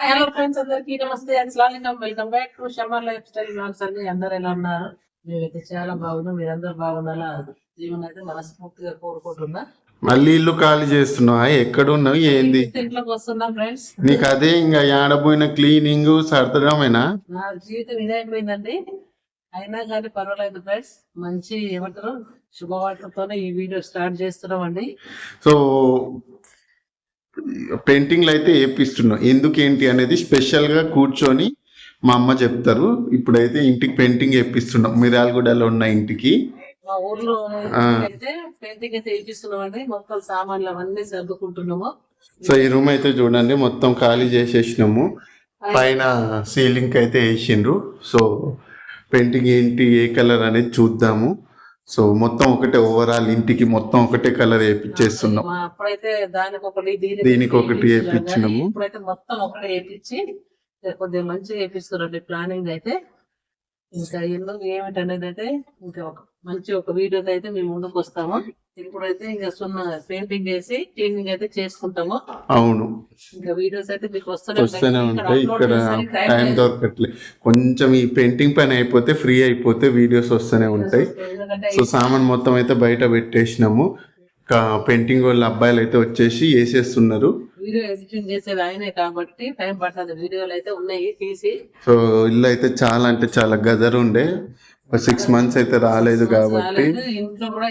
Hello friends అందరికి నమస్తే. అస్సలం వెల్కమ్ బ్యాక్ టు షమర్ లైఫ్ స్టైల్ బ్లాగ్స్ అండి. అందరు ఎలా ఉన్నారు? మేమైతే చాలా బాగున్నాం. మీరందరూ బాగుండాలా జీవన్ అయితే మనస్ఫూర్తిగా కోరుకుంటున్నా. మళ్ళీ ఇల్లు ఖాళీ చేస్తున్నావా? ఎక్కడున్నావు? ఏంది? ఇంట్లోకి వస్తున్నాం ఫ్రెండ్స్ నీకు అదే ఇంకా ఆడపోయిన క్లీనింగ్ సర్దడమేనా? నా జీవితం ఇదైపోయిందండి అయినా కానీ పర్వాలేదు ఫ్రెండ్స్ మంచి ఏమంటారు? శుభవార్తతోనే ఈ వీడియో స్టార్ట్ చేస్తున్నాం అండి సో పెయింటింగ్లు అయితే వేపిస్తున్నాం ఎందుకు ఏంటి అనేది స్పెషల్గా కూర్చొని మా అమ్మ చెప్తారు. ఇప్పుడైతే ఇంటికి పెయింటింగ్ వేపిస్తున్నాం మిరాలగూడలో ఉన్న ఇంటికి. మా ఊర్లో పెయింటింగ్ అయితే వేపిస్తున్నాం అండి మొత్తం సామాన్లు అవన్నీ సర్దుకుంటున్నాము. సో ఈ రూమ్ అయితే చూడండి. మొత్తం ఖాళీ చేసేసినాము. పైన సీలింగ్ అయితే వేసిండ్రు సో పెయింటింగ్ ఏంటి ఏ కలర్ అనేది చూద్దాము. సో మొత్తం ఒకటే ఓవరాల్ ఇంటికి మొత్తం ఒకటే కలర్ వేపించేస్తున్నాం అప్పుడైతే దానికి ఒకటి దీనికి ఒకటి. కానీ ఇప్పుడైతే మొత్తం ఒకటే వేయించి కొద్దిగా మంచిగా వేపిస్తున్నారండి ప్లానింగ్ అయితే. ఇంకా ఎన్నో ఏమిటనేది అయితే ఇంకా ఒక మంచి ఒక వీడియో అయితే మేము ముందుకు వస్తాము. ఇప్పుడైతే ఇంకా సున్న పెయింటింగ్ వేసి క్లీనింగ్ అయితే చేసుకుంటాము. అవును. ఇంకా వీడియోస్ అయితే మీకు వస్తూనే ఉంటాయి. ఇక్కడ టైం లేదు. దొరకట్లేదు కొంచెం ఈ పెయింటింగ్ పని అయిపోతే ఫ్రీ అయిపోతే వీడియోస్ వస్తూనే ఉంటాయి. సో సామాన్ మొత్తం అయితే బయట పెట్టేసినాము. పెయింటింగ్ వాళ్ళ అబ్బాయిలు అయితే వచ్చేసి వేసేస్తున్నారు. వీడియో ఎడిటింగ్ చేసేది ఆయనే కాబట్టి టైం పడుతుంది. వీడియోలు అయితే ఉన్నాయి తీసి. సో ఇల్లు అయితే చాలా అంటే చాలా గదరు ఉండే సిక్స్ మంత్స్ అయితే రాలేదు కాబట్టి. ఇంట్లో కూడా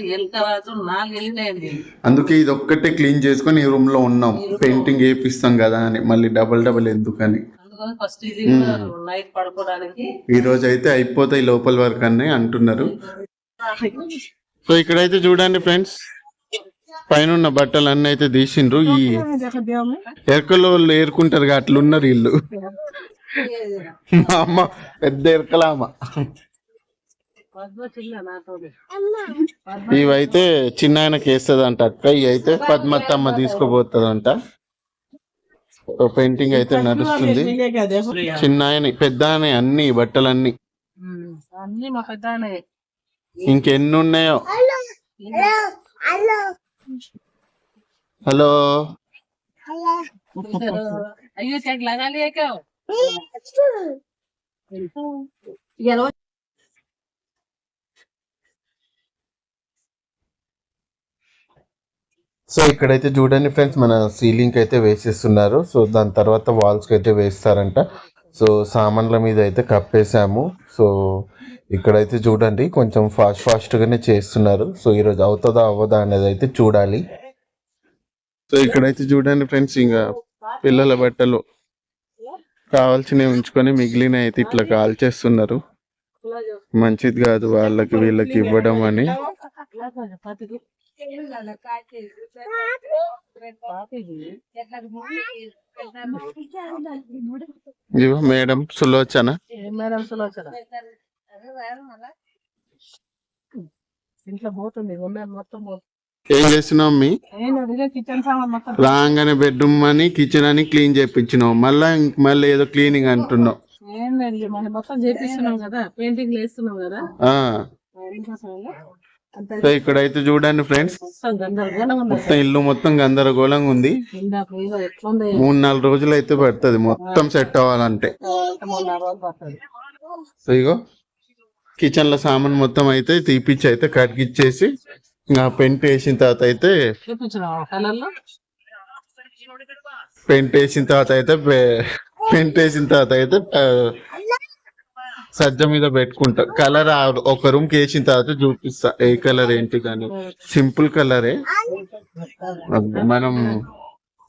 నాలుగు అందుకే ఇది ఒక్కటే క్లీన్ చేసుకొని ఈ రూమ్లో ఉన్నాం. పెయింటింగ్ వేపిస్తాం కదా అని మళ్ళీ డబల్ డబల్ ఎందుకని. అందుకని ఫస్ట్ ఇది నైట్ పడుకోవడానికి. ఈ రోజు అయితే అయిపోతాయి లోపల వరకు అని అంటున్నారు. సో ఇక్కడైతే చూడండి ఫ్రెండ్స్ పైన ఉన్న బట్టలు అన్ని అయితే తీసిండ్రు. ఈ ఎరకలో వాళ్ళు ఏరుకుంటారు కదా, అట్లా ఉన్నారు వీళ్ళు. మా అమ్మ పెద్ద ఎరకలామ. ఇవైతే చిన్న ఆయనకి వేస్తుంది అక్క. ఇవి అయితే పద్మత్తమ్మ తీసుకుపోతుందంట. పెయింటింగ్ అయితే నడుస్తుంది. చిన్న ఆయన పెద్ద ఆయన అన్ని బట్టలన్నీ. ఉమ్, అన్ని మా పెద్ద ఇంకెన్ని ఉన్నాయో హలో అయ్యో సో ఇక్కడైతే చూడండి ఫ్రెండ్స్ మన సీలింగ్ అయితే వేసేస్తున్నారు. సో దాని తర్వాత వాల్స్కి అయితే వేస్తారంట. సో సామాన్ల మీద అయితే కప్పేసాము సో ఇక్కడైతే చూడండి కొంచెం ఫాస్ట్ ఫాస్ట్ గానే చేస్తున్నారు. సో ఈరోజు అవుతుందా అవ్వదా అనేది అయితే చూడాలి. సో ఇక్కడైతే చూడండి ఫ్రెండ్స్ ఇంకా పిల్లల బట్టలు కావాల్సినవి ఉంచుకొని మిగిలిన అయితే ఇట్లా కాల్ చేస్తున్నారు మంచిది కాదు వాళ్ళకి వీళ్ళకి ఇవ్వడం అని. ఇదిగో మేడం సులోచన. మేడం సులోచన? ఇంట్లో పోతుంది మొత్తం ఏం చేస్తున్నావు మీ రాగానే బెడ్రూమ్ అని కిచెన్ అని క్లీన్ చేయించినావు మళ్ళా మళ్ళీ ఏదో క్లీనింగ్ అంటున్నావు. ఏం లేదు మనం మొత్తం చేపిస్తున్నాం కదా. పెయింటింగ్ వేస్తున్నాం కదా. సో ఇక్కడైతే చూడండి ఫ్రెండ్స్ మొత్తం ఇల్లు మొత్తం గందరగోళంగా ఉంది. మూడు నాలుగు రోజులు అయితే పడుతుంది మొత్తం సెట్ అవ్వాలంటే. సో ఇగో కిచెన్లో సామాన్ మొత్తం అయితే తీపిచ్చి అయితే కడిగిచ్చేసి ఇంకా పెయింట్ వేసిన తర్వాత అయితే పెయింట్ వేసిన తర్వాత అయితే పెయింట్ వేసిన తర్వాత అయితే సజ్జ మీద పెట్టుకుంటా. కలర్ ఒక రూమ్కి వేసిన తర్వాత చూపిస్తా. ఏ కలర్ ఏంటి కానీ సింపుల్ కలరే మనం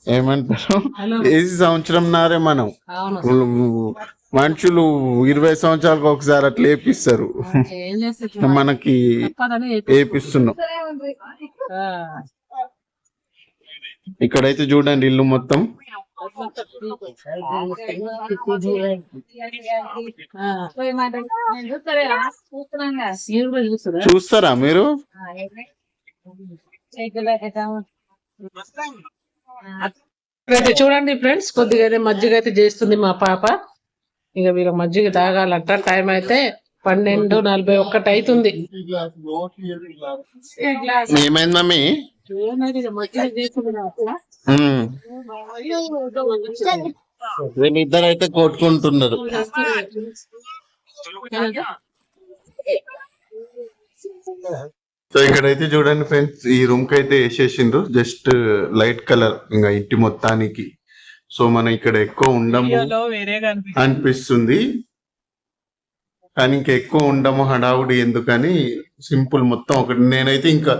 ఏమంటారు? ఏసి సంవత్సరం నారే మనం? మనుషులు ఇరవై సంవత్సరాలకు ఒకసారి అట్లా వేపిస్తారు ఏం మనకి వేపిస్తున్నాం. ఇక్కడైతే చూడండి ఇల్లు మొత్తం. చూస్తారా చూస్తారా మీరు? అయితే చూడండి ఫ్రెండ్స్ కొద్దిగా అయితే మజ్జిగ అయితే చేస్తుంది మా పాప. ఇక వీళ్ళకి మజ్జిగ తాగాలంట. టైం అయితే పన్నెండు నలభై ఒక్కటి అవుతుంది. ఏమైంది మమ్మీ? వీళ్ళిద్దరు అయితే కొట్టుకుంటున్నారు. సో ఇక్కడైతే చూడండి ఫ్రెండ్స్ ఈ రూమ్కి అయితే వేసేసిండ్రు. జస్ట్ లైట్ కలర్ ఇంకా ఇంటి మొత్తానికి. సో మనం ఇక్కడ ఎక్కువ ఉండము వేరేగా అనిపిస్తుంది. కానీ ఇంకా ఎక్కువ ఉండము హడావుడి ఎందుకని సింపుల్ మొత్తం ఒకటి. నేనైతే ఇంకా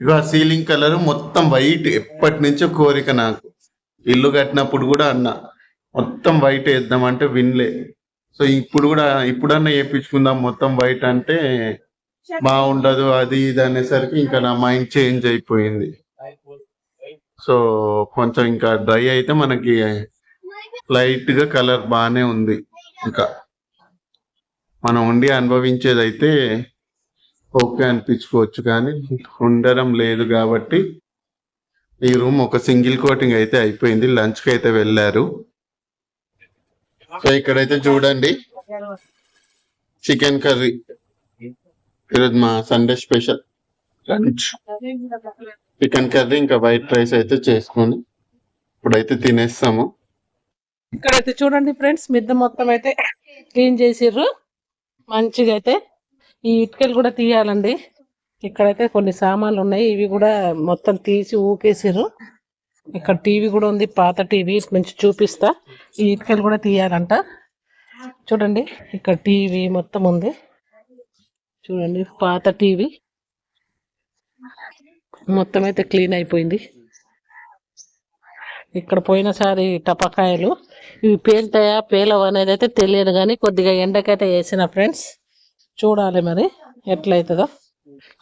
ఇక సీలింగ్ కలర్ మొత్తం వైట్ ఎప్పటి నుంచో కోరిక నాకు. ఇల్లు కట్టినప్పుడు కూడా అన్న మొత్తం వైట్ వేద్దామంటే వినలే. సో ఇప్పుడు కూడా ఇప్పుడన్నా వేయించుకుందాం మొత్తం వైట్ అంటే బాగుండదు అది ఇది అనేసరికి ఇంకా నా మైండ్ చేంజ్ అయిపోయింది. సో కొంచెం ఇంకా డ్రై అయితే మనకి లైట్గా కలర్ బాగానే ఉంది. ఇంకా మనం ఉండి అనుభవించేది అయితే ఓకే అనిపించుకోవచ్చు కానీ ఉండడం లేదు కాబట్టి ఈ రూమ్ ఒక సింగిల్ కోటింగ్ అయితే అయిపోయింది. లంచ్కి అయితే వెళ్ళారు. సో ఇక్కడైతే చూడండి. Chicken curry. ఈరోజు మా Sunday special. Lunch. Chicken curry ఇంకా వైట్ రైస్ అయితే చేసుకొని ఇప్పుడైతే తినేస్తాము. ఇక్కడైతే చూడండి ఫ్రెండ్స్ మిద్ద మొత్తం అయితే క్లీన్ చేసిర్రు. మంచిగా అయితే ఈ ఇటుకలు కూడా తీయాలండి. ఇక్కడైతే కొన్ని సామాన్లు ఉన్నాయి ఇవి కూడా మొత్తం తీసి ఊకేసారు ఇక్కడ టీవీ కూడా ఉంది. పాత టీవీ మంచి చూపిస్తా. ఈ ఇటుకలు కూడా తీయాలంట. చూడండి ఇక్కడ టీవీ మొత్తం ఉంది. చూడండి పాత టీవీ. మొత్తం అయితే క్లీన్ అయిపోయింది. ఇక్కడ పోయినసారి టపకాయలు. ఇవి పేలుతాయా పేలవు అనేది అయితే తెలియదు కానీ కొద్దిగా ఎండకైతే వేసిన ఫ్రెండ్స్. చూడాలి మరి ఎట్లయితుందో.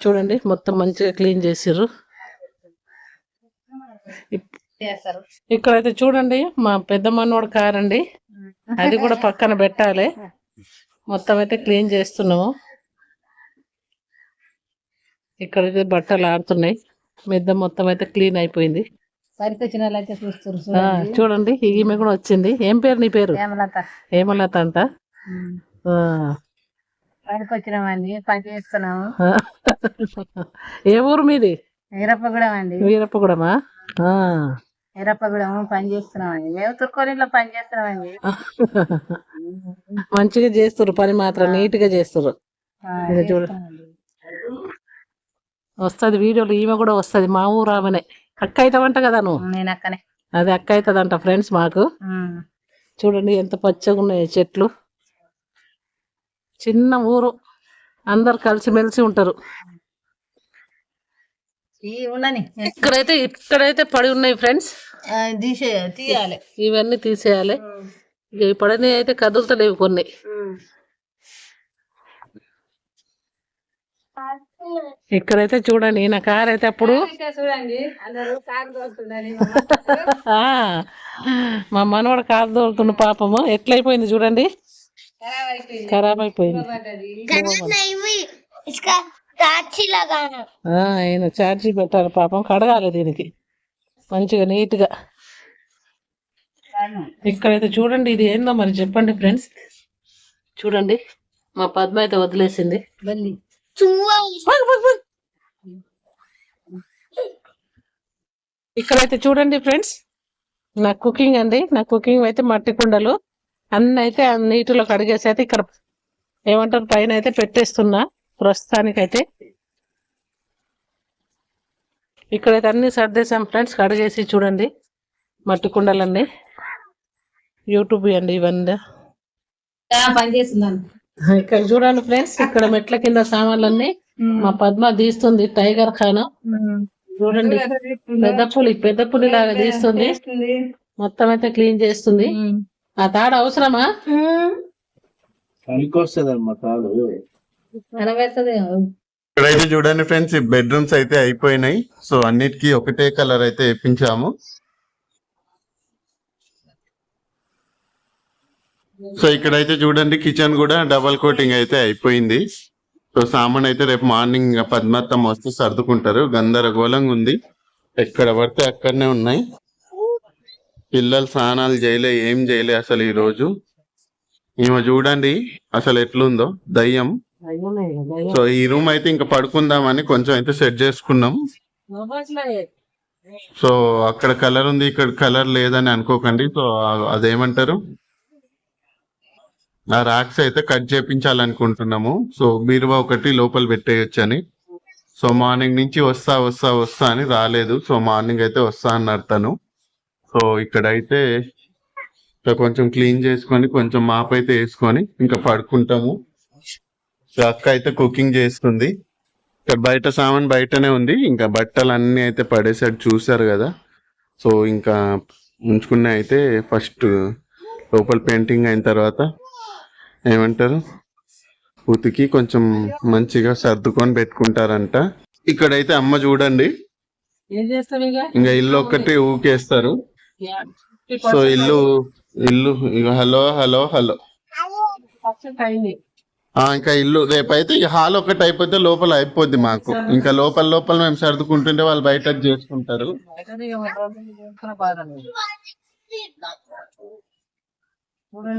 చూడండి మొత్తం మంచిగా క్లీన్ చేసిర్రు. ఇప్- ఇక్కడైతే చూడండి మా పెద్ద మనోడు కార్ అండి. అది కూడా పక్కన పెట్టాలి. మొత్తం అయితే క్లీన్ చేస్తున్నాము. ఇక్కడైతే బట్టలు ఆడుతున్నాయి మిద్ద మొత్తం అయితే క్లీన్ అయిపోయింది. చూడండి. ఈమె కూడా వచ్చింది. ఏం పేరు నీ పేరు? హేమలత. అంట. ఆ. పనికి వచ్చినామండి పని చేస్తున్నాము. ఏ ఊరు మీది? వీరప్పగూడెం అండి. వీరప్పగూడమా? ఆ. వీరప్పగూడెం పని చేస్తున్నామండి. మేము తుర్కోలిలో పని చేస్తున్నామండి. మంచిగా చేస్తారు పని మాత్రం నీట్గా చేస్తారు చూడు. వస్తది వీడియోలో ఈమె కూడా వస్తది మా ఊరు ఆమెనే. అక్క అవుతావంట కదా నువ్వు? నేను అక్కనే. అది అక్క అవుతుందంట ఫ్రెండ్స్ మాకు. చూడండి ఎంత పచ్చగా ఉన్నాయి చెట్లు. చిన్న ఊరు. అందరు కలిసిమెలిసి ఉంటారు. ఇక్కడైతే ఇక్కడైతే పడి ఉన్నాయి ఫ్రెండ్స్. తీయాలి. ఇవన్నీ తీసేయాలి. ఇక ఈ పడని అయితే కదులుతలేవు కొన్ని. ఇక్కడైతే చూడండి నా కార్ అయితే అప్పుడు మా మనవాడు కారు దోలుతున్న పాపము. ఎట్లయిపోయింది చూడండి. ఖరాబ్ అయిపోయింది ఆ, ఆయన ఛార్జీ పెట్టాలి పాపం కడగాలి దీనికి. మంచిగా నీట్గా ఇక్కడైతే చూడండి ఇది ఏందో మరి చెప్పండి ఫ్రెండ్స్. చూడండి మా పద్మ అయితే వదిలేసింది. బల్లి. ఇక్కడైతే చూడండి ఫ్రెండ్స్ నా కుకింగ్ అండి నా కుకింగ్ అయితే మట్టి కుండలు. అన్ని అయితే నీటిలో కడిగేసి అయితే ఇక్కడ ఏమంటారు పైన అయితే పెట్టేస్తున్నా ప్రస్తుతానికైతే. ఇక్కడైతే అన్ని సర్దేశాం ఫ్రెండ్స్ కడిగేసి చూడండి మట్టి కుండలన్నీ. యూట్యూబ్ అండి ఇవన్నీ. ఇక్కడ చూడండి ఫ్రెండ్స్ ఇక్కడ మెట్ల కింద సామాన్లన్నీ. మా పద్మ తీస్తుంది టైగర్ ఖాన్. చూడండి పెద్ద పులి పెద్ద పులి లాగా తీస్తుంది. మొత్తం అయితే క్లీన్ చేస్తుంది. ఆ తాడు అవసరమా? ఇక్కడైతే చూడండి ఫ్రెండ్స్ ఈ బెడ్రూమ్స్ అయితే అయిపోయినాయి. సో అన్నిటికీ ఒకటే కలర్ అయితే వేపించాము. సో ఇక్కడైతే చూడండి కిచెన్ కూడా డబల్ కోటింగ్ అయితే అయిపోయింది. సో సామాన్ అయితే రేపు మార్నింగ్ పద్మత్తం వస్తే సర్దుకుంటారు. గందరగోళంగా ఉంది. ఎక్కడ పడితే అక్కడనే ఉన్నాయి. పిల్లలు స్నానాలు చేయలే ఏం చేయలే అసలు ఈ రోజు. ఈమె చూడండి అసలు ఎట్లుందో దయ్యం. సో ఈ రూమ్ అయితే ఇంకా పడుకుందామని కొంచెం అయితే సెట్ చేసుకున్నాం. సో అక్కడ కలర్ ఉంది ఇక్కడ కలర్ లేదని అనుకోకండి. సో అదేమంటారు? ఆ రాక్స్ అయితే కట్ చేపించాలనుకుంటున్నాము. సో బీరువా ఒకటి లోపల పెట్టేయొచ్చు అని సో మార్నింగ్ నుంచి వస్తా వస్తా వస్తా అని రాలేదు. సో మార్నింగ్ అయితే వస్తా అన్నారు తను. సో ఇక్కడైతే ఇంకా కొంచెం క్లీన్ చేసుకొని కొంచెం మాప్ అయితే వేసుకొని ఇంకా పడుకుంటాము. సో అక్క అయితే కుకింగ్ చేస్తుంది. ఇక్కడ బయట సామాన్ బయటనే ఉంది. ఇంకా బట్టలు అన్ని అయితే పడేసాడు చూసారు కదా. సో ఇంకా ఉంచుకున్న అయితే ఫస్ట్ లోపల పెయింటింగ్ అయిన తర్వాత ఏమంటారు? ఉతికి కొంచెం మంచిగా సర్దుకొని పెట్టుకుంటారంట. ఇక్కడైతే అమ్మ చూడండి. ఇంకా ఇల్లు ఒక్కటి ఊకేస్తారు. సో ఇల్లు ఇల్లు ఇక హలో హలో హలో ఇంకా ఇల్లు రేపైతే ఈ హాల్ ఒకటి అయిపోతే లోపల అయిపోద్ది మాకు. ఇంకా లోపల లోపల మేము సర్దుకుంటుంటే వాళ్ళు బయట చేసుకుంటారు. ఇక.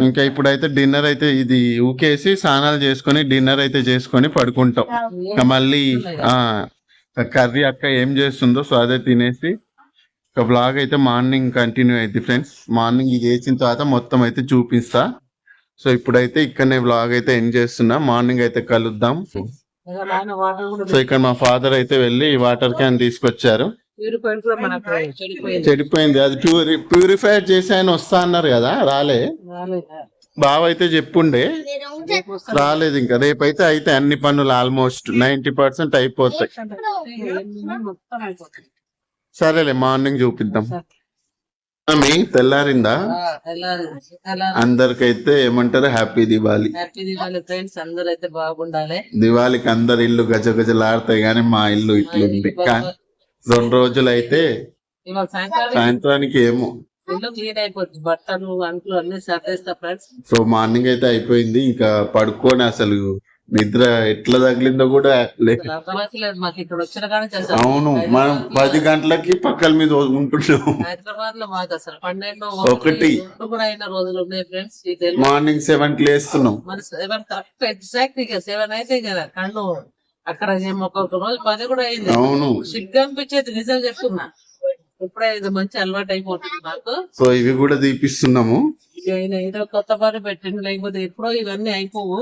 ఇంకా ఇప్పుడైతే డిన్నర్ అయితే ఇది ఊకేసి స్నానాలు చేసుకొని డిన్నర్ అయితే చేసుకొని పడుకుంటాం. ఇంకా మళ్ళీ ఆ కర్రీ అక్క ఏం చేస్తుందో సో అదే తినేసి ఒక బ్లాగ్ అయితే మార్నింగ్ కంటిన్యూ అయింది ఫ్రెండ్స్ మార్నింగ్ ఇది వేసిన తర్వాత మొత్తం అయితే చూపిస్తా. సో ఇప్పుడైతే ఇక్కడనే బ్లాగ్ అయితే ఎండ్ చేస్తున్నా. మార్నింగ్ అయితే కలుద్దాం. సో ఇక్కడ మా ఫాదర్ అయితే వెళ్ళి వాటర్ క్యాన్ తీసుకొచ్చారు. చెడిపోయింది. అది ప్యూరి ప్యూరిఫై చేసి ఆయన వస్తా అన్నారు కదా రాలే. బావ అయితే చెప్పుండే రాలేదు ఇంకా. రేపైతే అయితే అన్ని పనులు ఆల్మోస్ట్ నైన్టీ పర్సెంట్ అయిపోతాయి. సరేలే మార్నింగ్ చూపిద్దాం. మీ తెల్లారిందా? అందరికైతే ఏమంటారు? Happy Diwali. Happy Diwali friends అందరూ అయితే బాగుండాలి. దివాళీకి అందరి ఇల్లు గజ గజలాడతాయి కానీ మా ఇల్లు ఇట్లుంది. రెండు రోజులు అయితే ఇవాళ సాయంత్రం సాయంత్రానికి ఏమో. ఇల్లు క్లీన్ అయిపోతుంది బట్టలు అంట్లు అన్ని సర్దేస్తా ఫ్రెండ్స్. సో మార్నింగ్ అయితే అయిపోయింది. ఇంకా పడుకొని అసలు నిద్ర ఎట్లా తగిలిందో కూడా అవును మనం పది గంటలకి పక్కల మీద ఉంటున్నాం. హైదరాబాద్లో మాకు అసలు పన్నెండు ఒకటి. రోజులు ఉన్నాయి ఫ్రెండ్స్ మార్నింగ్ సెవెన్కి లేస్తున్నాం. సెవెన్ కరెక్ట్ ఎగ్జాక్ట్ ఇక సెవెన్ అయితే కదా కళ్ళు అక్కడ ఒక్కొక్క రోజు పది కూడా అయింది. అవును. సిగ్గు అనిపించేది నిజం చెప్తున్నా. ఇప్పుడే ఇది మంచి అలవాటు అయిపోతుంది నాకు సో ఇవి కూడా తీపిస్తున్నాము ఇక కొత్త పని పెట్టిండు లేకపోతే ఎప్పుడో ఇవన్నీ అయిపోవు.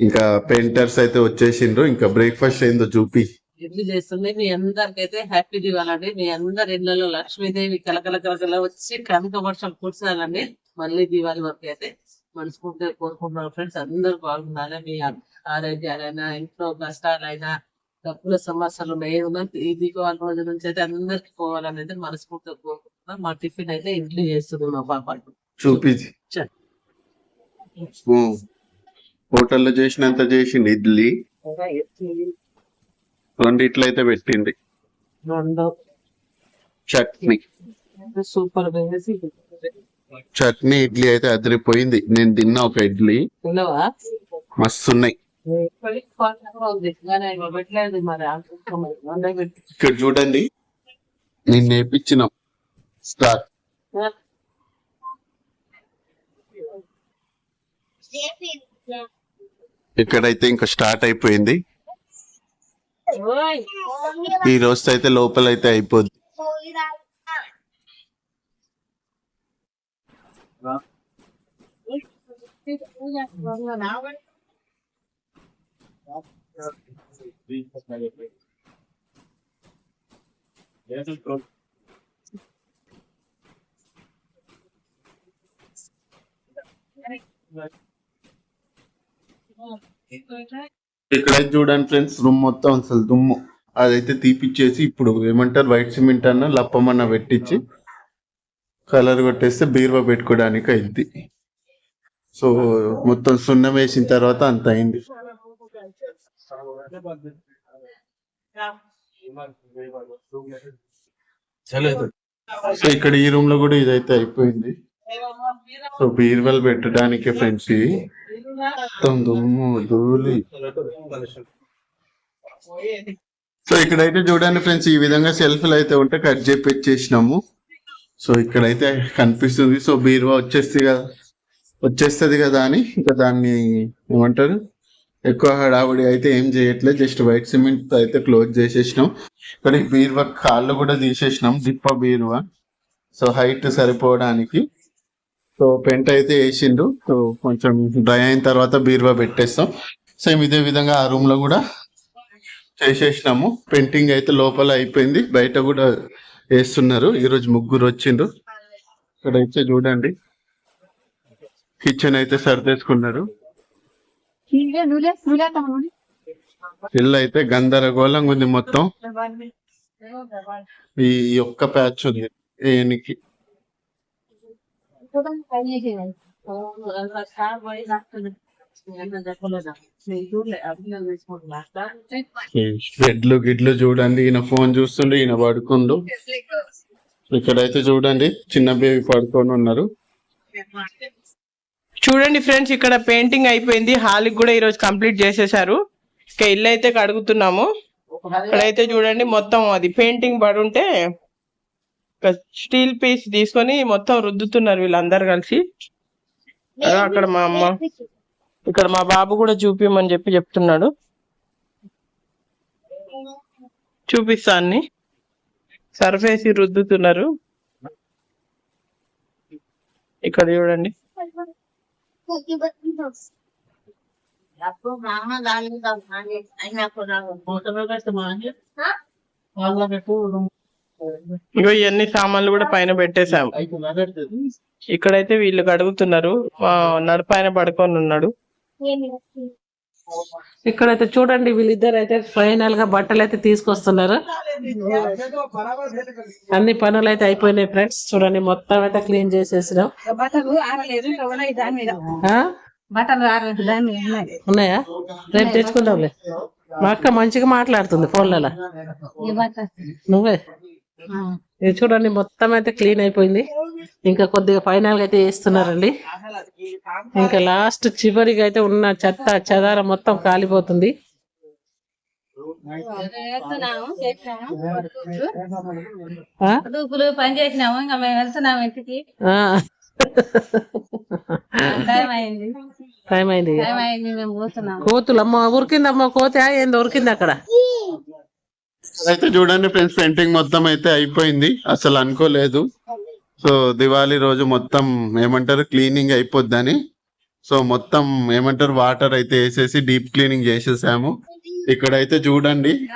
ఇంకా పెయింటర్స్ అయితే వచ్చేసిండ్రు. ఇంకా బ్రేక్ఫాస్ట్ ఏందో చూపి. ఇడ్లీ చేస్తుంది మీ అందరికైతే హ్యాపీ దివాలండి మీ అందరి ఇళ్ళలో లక్ష్మీదేవి కలకల కలకల వచ్చి కనక వర్షం కురిసాలండి. మళ్ళీ దివాళి వరకు అయితే మనస్ఫూర్తిగా కోరుకుంటున్నాను ఫ్రెండ్స్ అందరూ బాగుండాలి మీ ఆరోగ్యాలైనా ఇంట్లో కష్టాలైనా డబ్బుల సమస్యలు ఏదైనా ఈ దీపావళి రోజు నుంచి అయితే అందరికి పోవాలని అయితే మనస్ఫూర్తిగా కోరుకుంటున్నాం. మా టిఫిన్ అయితే ఇడ్లీ చేస్తుంది మా పాప. చూపి చ. హోటల్లో చేసినంత చేసింది ఇడ్లీ. రెండు ఇట్లయితే పెట్టింది చట్నీ. సూపర్ చట్నీ ఇడ్లీ అయితే అదిరిపోయింది. నేను తిన్నా ఒక ఇడ్లీ. తినవా మస్తు ఉన్నాయి ఇప్పటికి కాల్ కూడా ఉంది. కానీ ఆయన పెట్టలేదు మరి. అనుకుంటున్నాం వండే పెట్టి ఇక్కడ చూడండి. నేను నేర్పించిన స్టార్ట్ ఇక్కడైతే ఇంకా స్టార్ట్ అయిపోయింది. ఈ రోజు అయితే లోపల అయితే అయిపోద్ది ఇక్కడ చూడండి ఫ్రెండ్స్ రూమ్ మొత్తం అసలు దుమ్ము. అదైతే తీపిచ్చేసి ఇప్పుడు ఏమంటారు వైట్ సిమెంట్ అన్న లప్పమన్న పెట్టించి కలర్ కొట్టేస్తే బీరువా పెట్టుకోవడానికి అయింది. సో మొత్తం సున్నం వేసిన తర్వాత అంత అయింది. సో ఇక్కడ ఈ రూమ్లో కూడా ఇదైతే అయిపోయింది. సో బీరువాలు పెట్టడానికి ఫ్రెండ్స్ మొత్తం దుమ్ము ధూళి సో ఇక్కడైతే చూడండి ఫ్రెండ్స్ ఈ విధంగా సెల్ఫీలు అయితే ఉంటే కట్ చేపించేసినాము సో ఇక్కడైతే కనిపిస్తుంది. సో బీరువా వచ్చేస్తుంది కదా వచ్చేస్తుంది కదా అని ఇంకా దాన్ని ఏమంటారు? ఎక్కువ హడావుడి అయితే ఏం చేయట్లేదు. జస్ట్ వైట్ సిమెంట్ అయితే క్లోజ్ చేసేసినాం. ఇక్కడ బీరువా కాళ్ళు కూడా తీసేసినాం. దిప్ప బీరువా. సో హైట్ సరిపోవడానికి సో పెంట్ అయితే వేసిండు. సో కొంచెం డ్రై అయిన తర్వాత బీరువా పెట్టేస్తాం. సేమ్ ఇదే విధంగా ఆ రూమ్లో కూడా చేసేసినాము. పెయింటింగ్ అయితే లోపల అయిపోయింది. బయట కూడా వేస్తున్నారు. ఈరోజు ముగ్గురు వచ్చిండ్రు. ఇక్కడ అయితే చూడండి. కిచెన్ అయితే సర్దేసుకున్నారు. ఇల్లు అయితే గందరగోళంగా ఉంది మొత్తం. ఈ ఒక్క ప్యాచ్ ఉంది. ఏనికి పని గిడ్లు చూడండి ఈయన ఫోన్ చూస్తుండే ఈయన పడుకుండు. ఇక్కడైతే చూడండి చిన్న బేబీ పడుకొని ఉన్నారు. చూడండి ఫ్రెండ్స్ ఇక్కడ పెయింటింగ్ అయిపోయింది. హాల్కి కూడా ఈరోజు కంప్లీట్ చేసేసారు. ఇక ఇల్లు అయితే కడుగుతున్నాము. ఇక్కడైతే చూడండి మొత్తం అది. పెయింటింగ్ పడుంటే ఉంటే స్టీల్ పీస్ తీసుకొని మొత్తం రుద్దుతున్నారు వీళ్ళందరు కలిసి. అక్కడ మా అమ్మ. ఇక్కడ మా బాబు కూడా చూపిమని చెప్పి చెప్తున్నాడు. చూపిస్తా అన్ని. సర్ఫేసి రుద్దుతున్నారు. ఇక్కడ చూడండి. ఇగో ఇవన్నీ సామాన్లు కూడా పైన పెట్టేశాము. ఇక్కడైతే వీళ్ళు కడుగుతున్నారు. నడిపైన పడుకొని ఉన్నాడు. ఇక్కడైతే చూడండి వీళ్ళిద్దరు అయితే ఫైనల్గా బట్టలు అయితే తీసుకొస్తున్నారు. అన్ని పనులు అయితే అయిపోయినాయి ఫ్రెండ్స్ చూడండి మొత్తం అయితే క్లీన్ చేసేసినాం. బట్టలు ఆరలేదు ఇంకా ఉన్నాయి. రేపు తెచ్చుకుందాంలే. మా అక్క మంచిగా మాట్లాడుతుంది ఫోన్లలో. నువ్వే. ఇది చూడండి మొత్తం అయితే క్లీన్ అయిపోయింది. ఇంకా కొద్దిగా ఫైనల్గా అయితే వేస్తున్నారండి. ఇంకా లాస్ట్ చివరిగా అయితే ఉన్న చెత్త చెదార మొత్తం కాలిపోతుంది. పని చేసినాము ఇంకా మేము వెళ్తున్నాము ఇంటికి. టైం అయింది కోతులు అమ్మ ఉరికిందమ్మ కోత ఏంది ఉరికింది అక్కడ. అయితే చూడండి ఫ్రెండ్స్ పెయింటింగ్ మొత్తం అయితే అయిపోయింది. అసలు అనుకోలేదు. సో దివాళీ రోజు మొత్తం ఏమంటారు? క్లీనింగ్ అయిపోద్దని. సో మొత్తం ఏమంటారు? వాటర్ అయితే వేసేసి డీప్ క్లీనింగ్ చేసేసాము. ఇక్కడైతే చూడండి.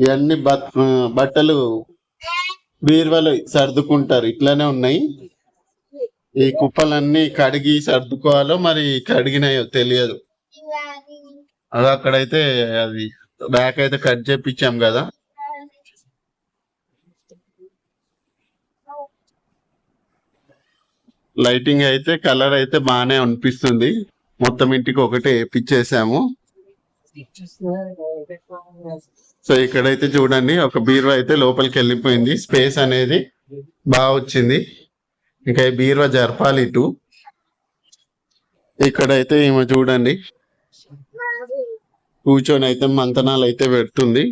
ఇవన్నీ బట్- బట్టలు బీరువాలు సర్దుకుంటారు. ఇట్లానే ఉన్నాయి. ఈ కుప్పలన్నీ కడిగి సర్దుకోవాలో మరి కడిగినాయో తెలియదు. అది అక్కడైతే అది బ్యాక్ అయితే కట్ చేపించాం కదా. లైటింగ్ అయితే కలర్ అయితే బాగానే అనిపిస్తుంది. మొత్తం ఇంటికి ఒకటే వేపించేసాము సో ఇక్కడైతే చూడండి ఒక బీరువా అయితే లోపలికి వెళ్ళిపోయింది. స్పేస్ అనేది బాగా వచ్చింది. ఇంకా ఈ బీరువా జరపాలి ఇటు. ఇక్కడైతే ఈమె చూడండి. కూర్చొని అయితే మంతనాలు అయితే పెడుతుంది.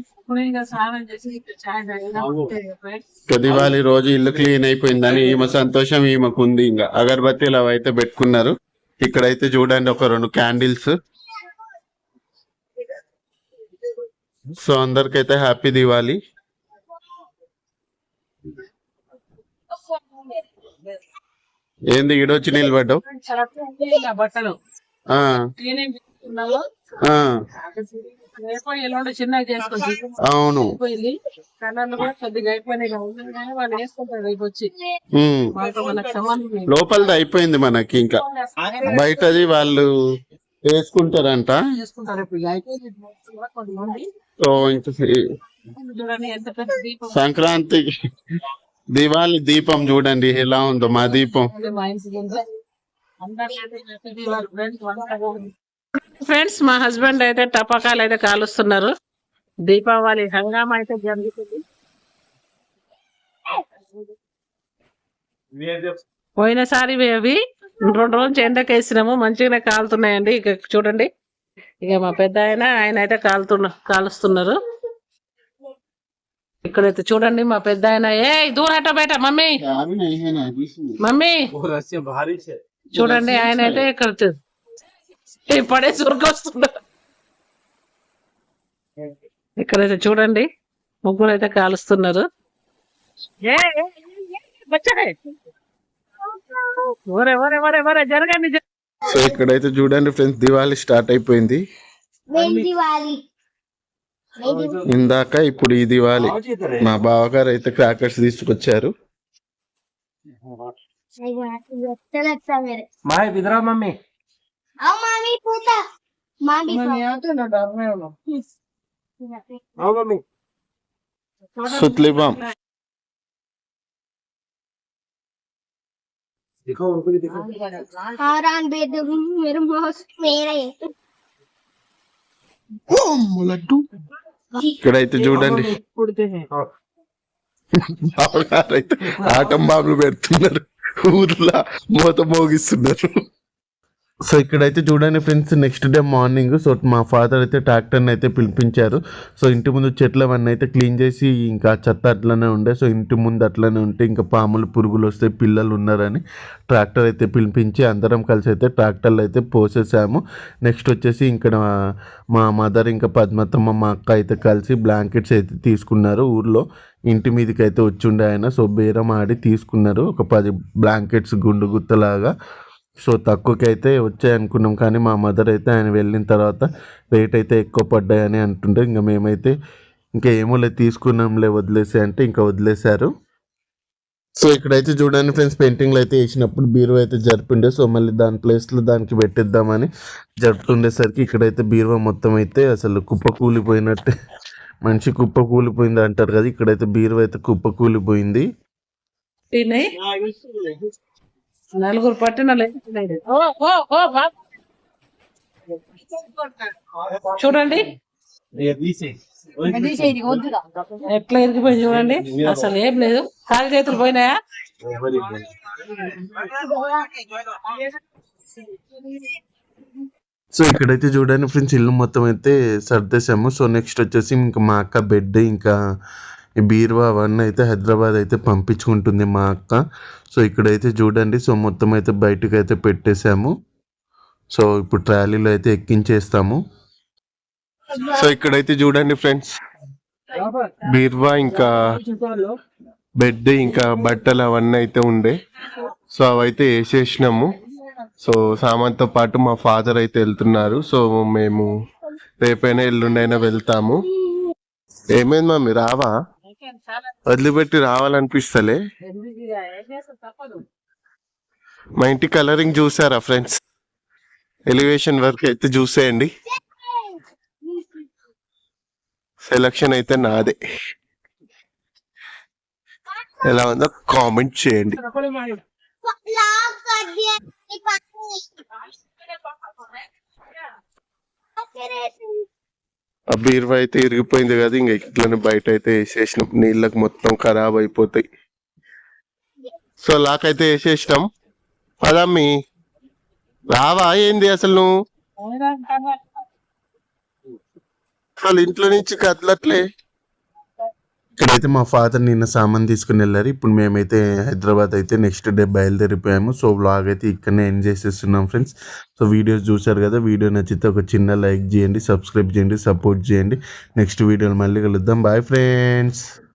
దివాళీ రోజు ఇల్లు క్లీన్ అయిపోయిందని ఈమె సంతోషం ఈమెకు ఉంది ఇంకా. అగరబత్తీలు అవి అయితే పెట్టుకున్నారు. ఇక్కడైతే చూడండి ఒక రెండు క్యాండిల్స్ సో అందరికైతే హ్యాపీ దివాళీ. ఏంది ఈడొచ్చి నిలబడ్డావు? బట్టలు. అవును. లోపలిది అయిపోయింది మనకి ఇంకా. బయటది వాళ్ళు వేసుకుంటారంట. ఇక దీపం. సంక్రాంతి దివాళి దీపం చూడండి ఎలా ఉందో మా దీపం. ఫ్రెండ్స్ మా హస్బెండ్ అయితే టపాకాయలు అయితే కాలుస్తున్నారు. దీపావళి హంగామా అయితే జరుగుతుంది. పోయినసారి అవి రెండు రోజులు ఎండకు వేసినాము మంచిగానే కాలుతున్నాయండి. ఇక చూడండి. ఇక మా పెద్ద ఆయన ఆయన అయితే కాలుతున్న కాలుస్తున్నారు. ఇక్కడైతే చూడండి మా పెద్ద ఆయన. ఏ దూరట బయట మమ్మీ. మమ్మీ. చూడండి ఆయన అయితే ఇక్కడ పడే సురుకొస్తున్నాడు ఇక్కడైతే చూడండి ముగ్గురు అయితే కాలుస్తున్నారు సో ఇక్కడైతే చూడండి ఫ్రెండ్స్ దివాళీ స్టార్ట్ అయిపోయింది. ఇందాక ఇప్పుడు ఈ దివాళీ. మా బావగారు అయితే క్రాకర్స్ తీసుకొచ్చారు. माय विद्रा मम्मी మామీ పూత మామీ आओ मम्मी సుత్లి బామ్ दिखाओ उनको भी दिखाओ हारान बेद मेरे मौस मेरा है ఇక్కడైతే చూడండి उड़ते हैं हाँ బావగారు అయితే ఆటం బాంబులు పెడుతున్నారు ఊర్లో మూత మోగిస్తున్నారు సో ఇక్కడైతే చూడండి friends next day morning so మా ఫాదర్ అయితే ట్రాక్టర్ని అయితే పిలిపించారు. సో ఇంటి ముందు చెట్లు అవన్నీ అయితే క్లీన్ చేసి ఇంకా చెత్త అట్లనే ఉండే. సో ఇంటి ముందు అట్లనే ఉంటే ఇంకా పాములు పురుగులు వస్తే పిల్లలు ఉన్నారని ట్రాక్టర్ అయితే పిలిపించి అందరం కలిసి అయితే ట్రాక్టర్లు అయితే పోసేసాము. నెక్స్ట్ వచ్చేసి ఇక్కడ మా మదర్ ఇంకా పద్మతమ్మ మా అక్క అయితే కలిసి బ్లాంకెట్స్ అయితే తీసుకున్నారు ఊర్లో. ఇంటి మీదకి అయితే వచ్చిండే ఆయన. సో బేరం ఆడి తీసుకున్నారు. ఒక పది బ్లాంకెట్స్ గుండు గుత్తలాగా. సో తక్కువకి అయితే వచ్చాయి అనుకున్నాం కానీ మా మదర్ అయితే ఆయన వెళ్ళిన తర్వాత రేట్ అయితే ఎక్కువ పడ్డాయని అంటుంటే ఇంకా మేమైతే ఇంకా ఏమో లేదు తీసుకున్నాంలే వదిలేసి అంటే ఇంకా వదిలేశారు. సో ఇక్కడైతే చూడండి ఫ్రెండ్స్ పెయింటింగ్లు అయితే వేసినప్పుడు బీరువా అయితే జరిపిండే. సో మళ్ళీ దాని ప్లేస్లో దానికి పెట్టిద్దామని జరుపుతుండేసరికి ఇక్కడైతే బీరువా మొత్తం అయితే అసలు కుప్ప కూలిపోయినట్టే. మనిషి కుప్ప కూలిపోయింది అంటారు కదా ఇక్కడైతే బీరువా అయితే కుప్ప కూలిపోయింది. నలుగురు పట్టిన చూడండి. ఎట్లా ఇరిగిపోయి చూడండి. అసలు ఏం లేదు. కాలి చేతులు పోయినాయా? సో ఇక్కడైతే చూడండి ఫ్రెండ్స్ ఇల్లు మొత్తం అయితే సర్దేశాము. సో నెక్స్ట్ వచ్చేసి ఇంకా మా అక్క బెడ్ ఇంకా ఈ బీరువా అవన్నీ అయితే హైదరాబాద్ అయితే పంపించుకుంటుంది మా అక్క. సో ఇక్కడైతే చూడండి సో మొత్తం అయితే బయటకు అయితే పెట్టేశాము. సో ఇప్పుడు ట్రాలీలో అయితే ఎక్కించేస్తాము. సో ఇక్కడైతే చూడండి ఫ్రెండ్స్ బీరువా ఇంకా బెడ్ ఇంకా బట్టలు అవన్నీ అయితే ఉండే. సో అవైతే వేసేసినాము. సో సామాన్తో పాటు మా ఫాదర్ అయితే వెళ్తున్నారు. సో మేము రేపైనా ఎల్లుండైనా వెళ్తాము. ఏమైంది మమ్మీ రావా? వదిలిపెట్టి రావాలనిపిస్తలే. మా ఇంటి కలరింగ్ చూసారా ఫ్రెండ్స్ ఎలివేషన్ వర్క్ అయితే చూసేయండి. సెలక్షన్ అయితే నాదే. ఎలా ఉందో కామెంట్ చేయండి. ఆ బీరువా అయితే ఇరిగిపోయింది కదా ఇంకా ఇట్లనే బయట అయితే వేసేసినాం. నీళ్ళకి మొత్తం ఖరాబ్ అయిపోతాయి. సో లాకైతే వేసేసినాం. పదమ్మి రావా ఏంది అసలు నువ్వు? అసలు ఇంట్లో నుంచి కదలట్లే. ఇక్కడైతే మా ఫాదర్ నిన్న సామాన్ తీసుకుని వెళ్ళారు. ఇప్పుడు మేమైతే హైదరాబాద్ అయితే నెక్స్ట్ డే బయలుదేరిపోయాము. సో వ్లాగ్ అయితే ఇక్కడనే ఎండ్ చేసేస్తున్నాం ఫ్రెండ్స్ సో వీడియోస్ చూసారు కదా వీడియో నచ్చితే ఒక చిన్న లైక్ చేయండి సబ్స్క్రైబ్ చేయండి సపోర్ట్ చేయండి. నెక్స్ట్ వీడియోలు మళ్ళీ కలుద్దాం. Bye friends